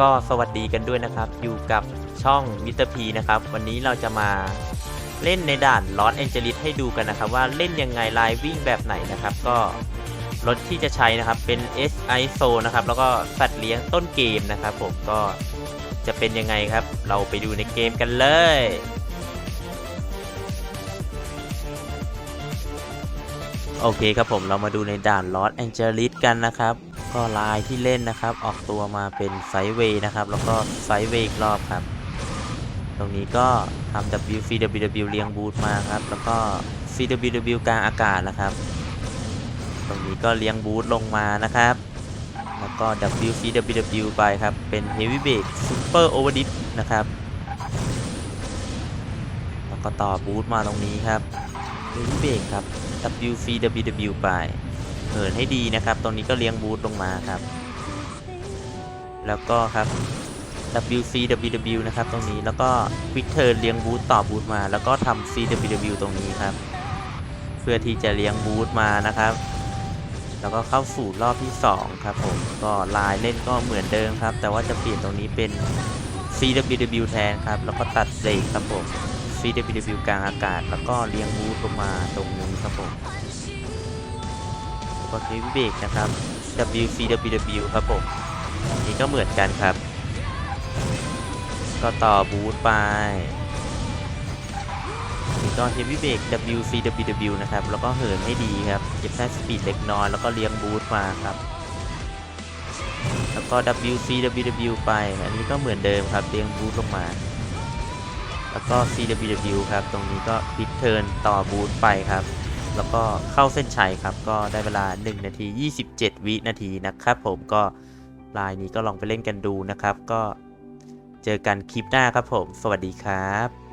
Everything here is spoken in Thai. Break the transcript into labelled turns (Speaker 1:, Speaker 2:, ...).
Speaker 1: ก็สวัสดีกันด้วยนะครับ อยู่กับช่องมิสเตอร์พีนะครับ วันนี้เราจะมาเล่นในด่านลอสแอนเจลิสให้ดูกันนะครับ ว่าเล่นยังไงลายวิ่งแบบไหนนะครับ ก็รถที่จะใช้นะครับเป็น S I s o นะครับ แล้วก็สัตว์เลี้ยงต้นเกมนะครับ ผมก็จะเป็นยังไงครับ เราไปดูในเกมกันเลย โอเคครับผมเรามาดูในด่านลอสแอนเจลิสกันนะครับ ก็ลายที่เล่นนะครับ ออกตัวมาเป็นไซเวย์นะครับ แล้วก็ไซเวย์อีกรอบครับ ตรงนี้ก็ทำ WCWW เรียงบูทมาครับ แล้วก็ CWW กลางอากาศนะครับ ตรงนี้ก็เรียงบูทลงมานะครับ แล้วก็ WCWW ไปครับ เป็น Heavy b a k Super Overdrive นะครับ แล้วก็ต่อบูทมาตรงนี้ครับ Heavy b a k ครับ WCWW ไปเหินให้ดีนะครับ ตรงนี้ก็เลี้ยงบูทลงมาครับ แล้วก็ครับ WCWW นะครับ ตรงนี้แล้วก็ Quick Turn เลี้ยงบูทต่อบูทมา แล้วก็ทำ CWW ตรงนี้ครับ เพื่อที่จะเลี้ยงบูทมานะครับ แล้วก็เข้าสู่รอบที่ 2 ครับผมก็ลายเล่นก็เหมือนเดิมครับ แต่ว่าจะเปลี่ยนตรงนี้เป็น CWW แทนครับ แล้วก็ตัดเบรกครับผม CWW กลางอากาศ แล้วก็เลี้ยงบูทลงมาตรงนี้ครับผมก็เฮฟวิเบรกนะครับ WCWW ครับผมนี่ก็เหมือนกันครับ ก็ต่อบูทไปนี่ก็เฮฟวี่เบรก WCWW นะครับ แล้วก็เหินให้ดีครับเก็บแค่สปีดเล็กน้อยแล้วก็เลี้ยงบูทมาครับ แล้วก็ WCWW ไป อันนี้ก็เหมือนเดิมครับเลี้ยงบูทลงมา แล้วก็ CWW ครับ ตรงนี้ก็พลิกเทิร์นต่อบูทไปครับ แล้วก็เข้าเส้นชัยครับ ก็ได้เวลา 1 นาที 27 วินาทีนะครับ ผมก็ลายนี้ก็ลองไปเล่นกันดูนะครับ ก็เจอกันคลิปหน้าครับผม สวัสดีครับ